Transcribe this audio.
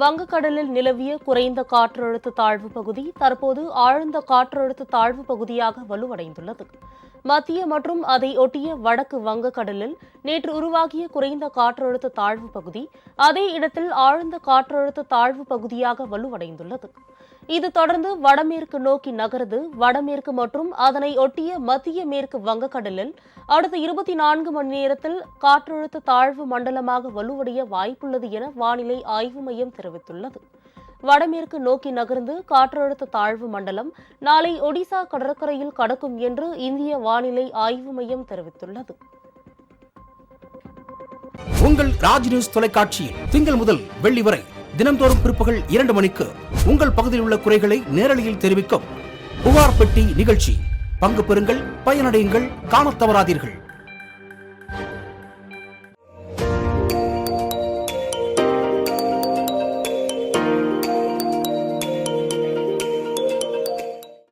வங்கக்கடலில் நிலவிய குறைந்த காற்றழுத்த தாழ்வு பகுதி தற்போது ஆழ்ந்த காற்றழுத்த தாழ்வு பகுதியாக வலுவடைந்துள்ளது. மத்திய மற்றும் அதை ஒட்டிய வடக்கு வங்கக்கடலில் நேற்று உருவாகிய குறைந்த காற்றழுத்த தாழ்வு பகுதி அதே இடத்தில் ஆழ்ந்த காற்றழுத்த தாழ்வு பகுதியாக வலுவடைந்துள்ளது. இது தொடர்ந்து வடமேற்கு நோக்கி நகர்ந்து வடமேற்கு மற்றும் அதனை ஒட்டிய மத்திய மேற்கு வங்கக்கடலில் அடுத்த இருபத்தி நான்கு மணி நேரத்தில் காற்றழுத்த தாழ்வு மண்டலமாக வலுவடைய வாய்ப்புள்ளது என வானிலை ஆய்வு மையம் தெரிவித்துள்ளது. தெரிவித்துள்ளது. வடமேற்கு நோக்கி நகர்ந்து காற்றழுத்த தாழ்வு மண்டலம் நாளை ஒடிசா கடற்கரையில் கடக்கும் என்று இந்திய வானிலை ஆய்வு மையம் தெரிவித்துள்ளது. உங்கள் ராஜ் நியூஸ் தொலைக்காட்சியில் திங்கள் முதல் வெள்ளி வரை தினம்தோறும் பிற்பகல் இரண்டு மணிக்கு உங்கள் பகுதியில் உள்ள குறைகளை நேரலையில் தெரிவிக்கும் புகார் பெட்டி நிகழ்ச்சி. பங்கு பெறுங்கள் பயனடையுங்கள் காணத் தவறாதீர்கள்.